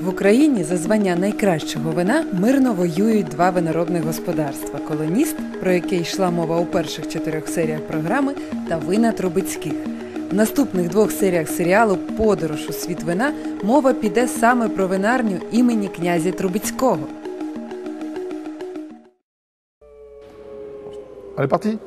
В Україні за звання найкращого вина мирно воюють два виноробних господарства Колоніст, про яке йшла мова у перших чотирьох серіях програми, та вина Трубицьких. В наступних двох серіях серіалу Подорож у світ вина мова піде саме про винарню імені князя Трубицького. Allez,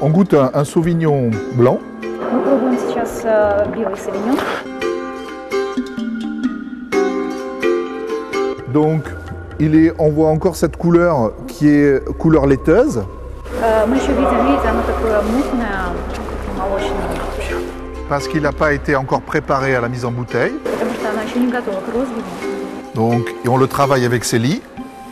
On goûte un, sauvignon blanc. Donc, il est, on voit encore cette couleur qui est couleur laiteuse. Parce qu'il n'a pas été encore préparé à la mise en bouteille. Donc, on le travaille avec ses lits.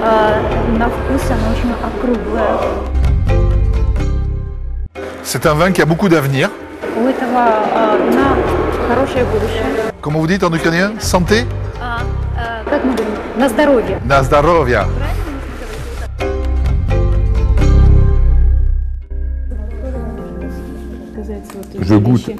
Э, На вкус оно очень округлое. C'est un vin qui a beaucoup d'avenir. У этого э, вина хорошее будущее. Comment vous dites en ukrainien Santé А, э, как мы говорим? На здоровье. Na zdrowia. Je goûte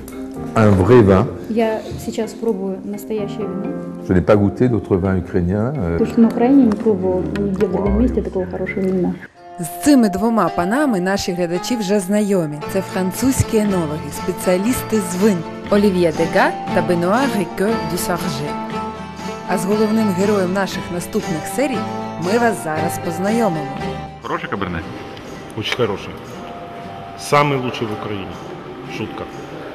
Un vrai vin. Я сейчас пробую настоящее вино. Je n'ai pas goûté d'autres vins ukrainiens. euh, Потому что на Украине не пробовал нигде в другом месте такого хорошего вина. З цими двома панами наші глядачі вже знайомі. Це французькі енологи, спеціалісти з вин Олів'є Дега та Бенуа Рике дю Сарже. А з головним героєм наших наступних серій ми вас зараз познайомимо. Хороший каберне? Очень хороший. Самый лучший в Украине. Шутка.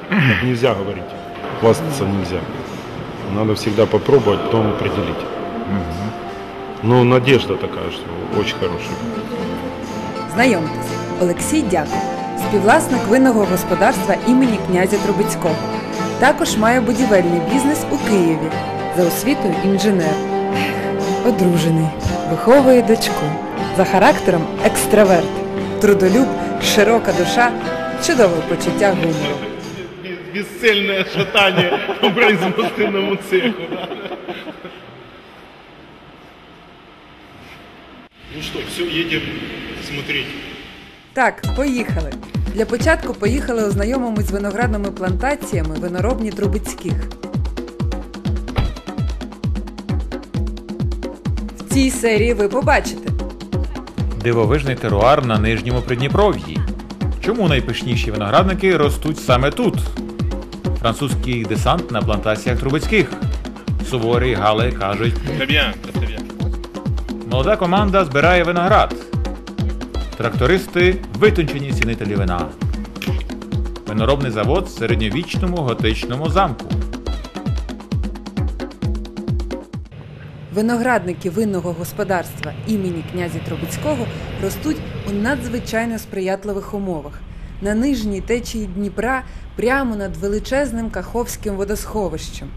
Так нельзя говорить. Хвастаться нельзя. Надо всегда попробовать, потом определить. Но надежда такая, что очень хороший. Знайомтесь, Олексій Дяков, співвласник винного господарства імені князя Трубецького. Також має будівельний бізнес у Києві. За освітою інженер. Одружений, виховує дочку. За характером екстраверт, трудолюб, широка душа, чудове почуття гумору. Бесцельное шатание по производственному цеху. Ну что, все, едем смотреть. Так, поїхали. Для початку поїхали ознайомимось з виноградними плантаціями виноробні Трубецьких. В цій серії ви побачите Дивовижний теруар на нижньому Придніпров'ї. Чому найпишніші виноградники ростуть саме тут? Французький десант на плантаціях Трубецьких. Суворі гали кажуть, молода команда збирає виноград. Трактористи витончені цінителі вина. Виноробний завод в середньовічному готичному замку. Виноградники винного господарства імені князя Трубецького ростуть у надзвичайно сприятливих умовах. На нижній течії Дніпра прямо над величезним Каховським водосховищем.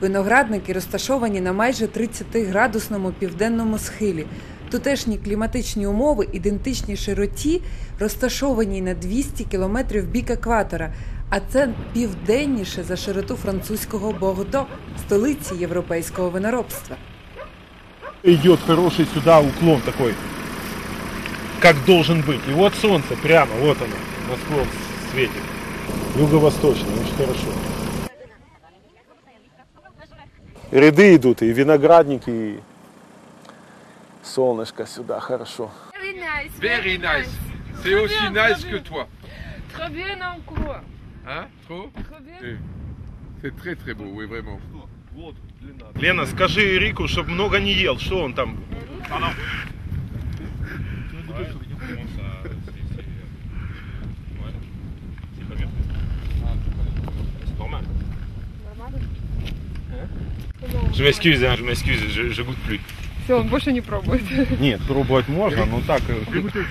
Виноградники розташовані на майже 30-градусному південному схилі. Тутешні кліматичні умови ідентичні широті, розташованій на 200 кілометрів бік екватора, а це південніше за широту французького Бордо, столиці європейського виноробства. Идет хороший сюда уклон такой, как должен быть. И вот солнце прямо, вот оно, на склон светит. Юго-восточный, очень хорошо. Ряды идут, и виноградники, и солнышко сюда, хорошо. Very nice. Very nice. C'est aussi nice que toi. Très bien encore. Hein Trop Oui. C'est très très beau, oui, vraiment. Лена, скажи Рику, чтобы много не ел. Что он там? Je m'excuse, hein, je m'excuse, je, je goûte plus. Все, он больше не пробует. Нет, пробовать можно, но так... э,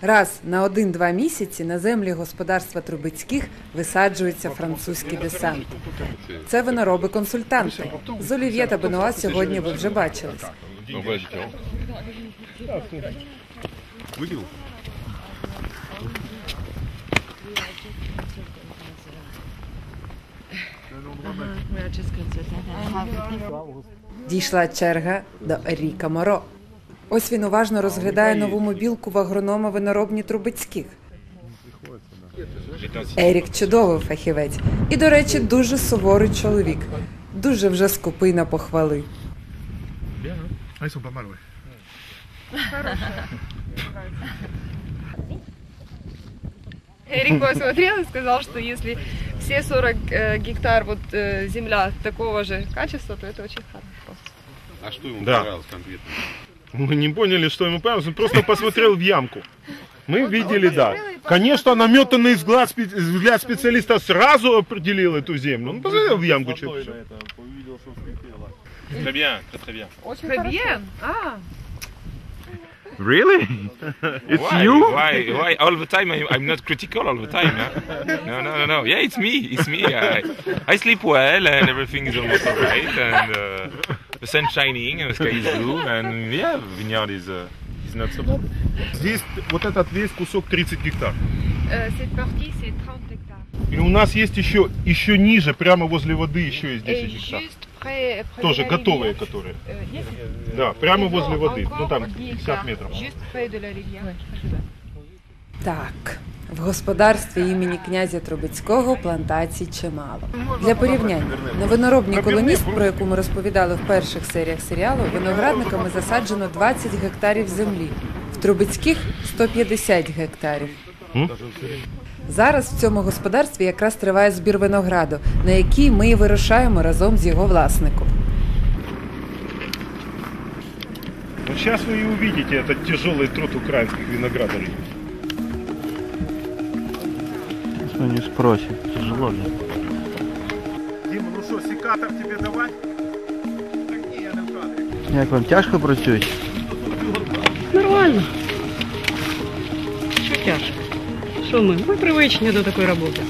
Раз на один-два місяці на землі господарства Трубецьких висаджується французький десант. Це винороби консультанти. З Олів'є та Бенуа сьогодні ви вже бачились. On Дійшла черга до Еріка Моро. Ось він уважно розглядає нову мобілку в агронома виноробні Трубецьких. Ерік чудовий фахівець і, до речі, дуже суворий чоловік. Дуже вже скупий на похвали. Эрик посмотрел и сказал, что если все 40 э, гектар вот э, земля такого же качества, то это очень хорошо. А что ему Да. понравилось конкретно? Мы не поняли, что ему понравилось, он просто посмотрел в ямку. Мы видели, да. Конечно, наметанный взгляд, взгляд специалиста сразу определил эту землю. Он посмотрел в ямку. что Très bien, très très bien. Очень хорошо. А, Really? It's why? you? Why? Why? All the time I'm, I'm not critical all the time. Huh? No, no, no, no. Yeah, it's me. It's me. I, I sleep well and everything is almost alright and uh, the sun's shining and the sky is blue and yeah, the vineyard is uh, is not so bad. Здесь вот этот весь кусок 30 гектар. э, cette partie, c'est 30 hectares. И у нас есть еще, еще ниже, прямо возле воды еще есть 10 Et гектар. juste près, près Тоже de la готовые, rivière, которые. euh, yes. Да, прямо Encore- возле воды. encore Ну там 10 50 hectares, метров. Juste près de la rivière. Так, в господарстві імені князя Трубецького плантацій чимало. Для порівняння, на виноробній колоніст, про яку ми розповідали в перших серіях серіалу, виноградниками засаджено 20 гектарів землі, в Трубецьких 150 гектарів. Зараз в цьому господарстві якраз триває збір винограду, на який ми і вирушаємо разом з його власником. Вот сейчас вы и увидите этот тяжелый труд украинских виноградарей. Ну не спросим, тяжело же. Дима, ну что, секатор тебе давать? Так не, я не в кадрі. Як вам тяжко працюють? Нормально. Що тяжко? Що ми? Ми привичні до такої роботи.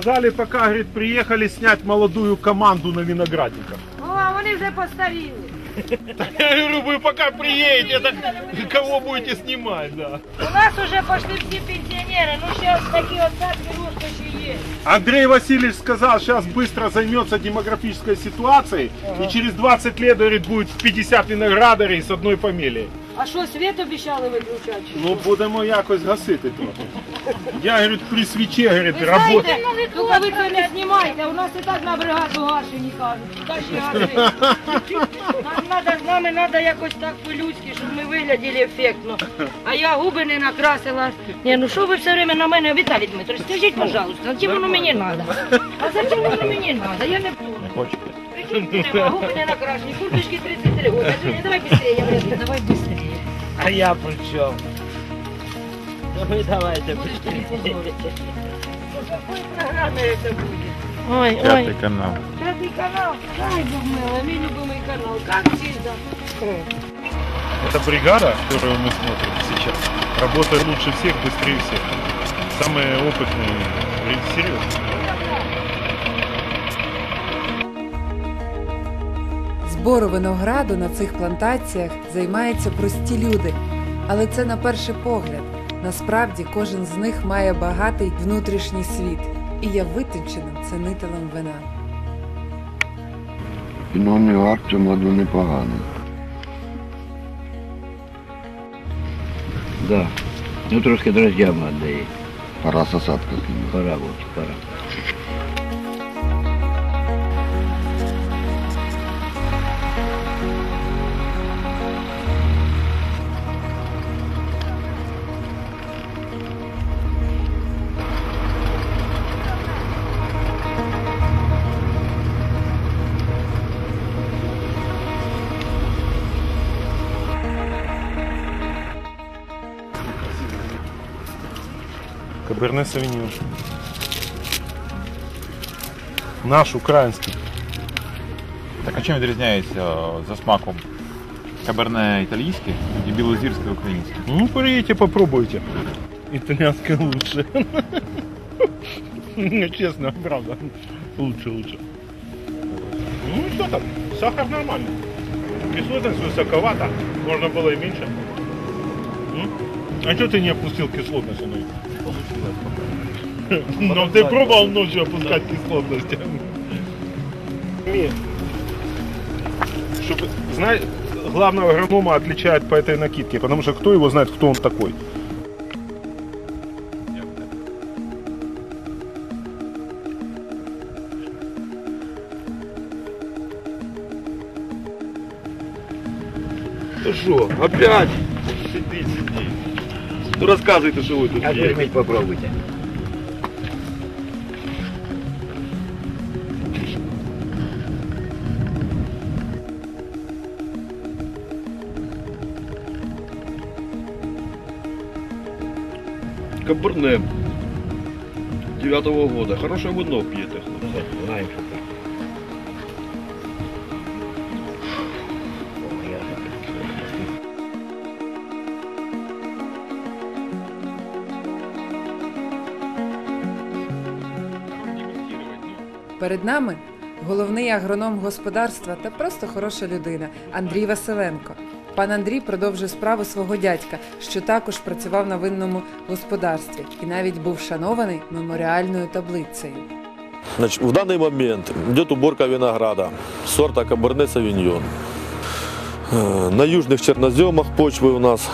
Сказали, пока, говорит, приехали снять молодую команду на виноградниках. О, а вони вже постаріли. Я говорю, вы пока приедете, так кого будете снимать, да. У нас уже пошли всі пенсіонери. Ну зараз такі от так беруть, що є. Андрей Васильевич сказал, сейчас быстро займется демографической ситуацией, и через 20 лет, говорит, будет 50 виноградарей с одной фамилией. А що, світ обіцяли виключати? Ну, будемо якось гасити трохи. Я, говорит, при свічі, говорит, Ви знаєте, тільки ви це не знімайте, у нас і так на бригаду гашені кажуть. Гашені. Нам надо, з нами треба якось так по-людськи, щоб ми виглядали ефектно. А я губи не накрасила. Ні, ну що ви все время на мене, Віталій Дмитрович, скажіть, пожалуйста, зачем воно мені треба? А зачем воно мені треба? Я не понял. Не хочете? Губи не накрашені, курточки 33 года. Давай быстрее, я говорю, давай быстрее. А я при чому? Ви давайте Какой программа это будет? Ой, ой. канал. Пятый канал. Ай, Бог милый, мой любимый канал. Как всегда. Эта бригада, которую мы смотрим сейчас, работает лучше всех, быстрее всех. Самые опытные, серьезно. Збору винограду на цих плантаціях займаються прості люди, але це на перший погляд. Насправді кожен з них має багатий внутрішній світ і є витонченим ценителем вина. Піно Нуар в цьому году непогано. Да. Ну трошки дрождями віддає. Пора сосадка. Пора, от, пора. Каберне Савіньон. Наш український. Так а чим відрізняється о, за смаком каберне італійське і білозірське українське? Ну, приедете, попробуйте. Итальянское лучше. Ну, Честно, правда. Лучше, лучше. Ну, что там? Сахар нормальный. Кислотность высоковата. Можно было и меньше. М? А что ты не опустил кислотность? Ну, Ну, ты пробовал ночью опускать кислотность? Чтобы, знаешь, главного агронома отличают по этой накидке, потому что кто его знает, кто он такой. Что, опять? Сиди, сиди. Ну рассказывайте, что вы тут А ви попробуйте. Каберне. Девятого года. Хорошее вино пьете, хлопцы. Знаємо, що так. Перед нами головний агроном господарства та просто хороша людина Андрій Василенко. Пан Андрій продовжує справу свого дядька, що також працював на винному господарстві і навіть був шанований меморіальною таблицею. Значит, в данный момент идет уборка винограда сорта Каберне Савиньон. Э, На южных черноземах почвы у нас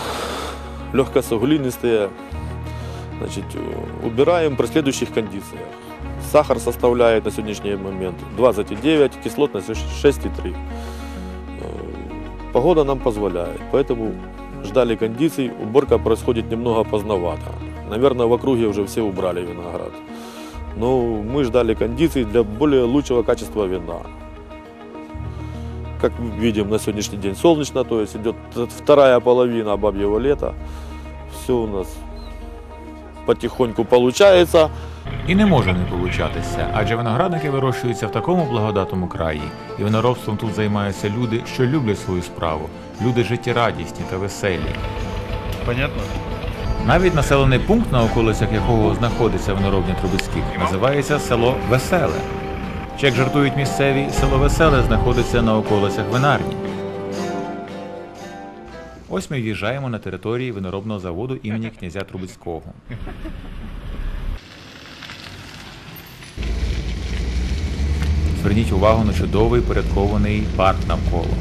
легкосуглинистые. Значит, э, убираем при следующих кондициях. Сахар составляет на сегодняшний момент 20,9, кислотность 6,3. Э, Погода нам позволяет, поэтому ждали кондиций. Уборка происходит немного поздновато. Наверное, в округе уже все убрали виноград. Но мы ждали кондиций для более лучшего качества вина. Как видим на сегодняшний день солнечно, то есть идет вторая половина бабьего лета. Все у нас потихоньку получается. І не може не получатися, адже виноградники вирощуються в такому благодатному краї, і виноробством тут займаються люди, що люблять свою справу, люди життєрадісні та веселі. Понятно? Навіть населений пункт, на околицях якого знаходиться виноробня Трубецьких, називається село Веселе. Чи як жартують місцеві, село Веселе знаходиться на околицях винарні. Ось ми в'їжджаємо на території виноробного заводу імені князя Трубецького. Зверніть увагу на чудовий порядкований парк навколо,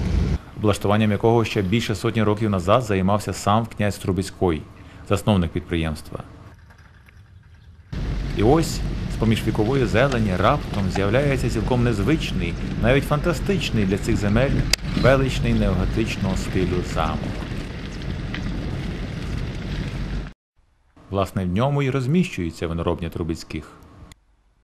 облаштуванням якого ще більше сотні років назад займався сам князь Трубецький, засновник підприємства. І ось з-поміж вікової зелені раптом з'являється цілком незвичний, навіть фантастичний для цих земель величний неоготичного стилю замок. Власне, в ньому і розміщується виноробня Трубецьких.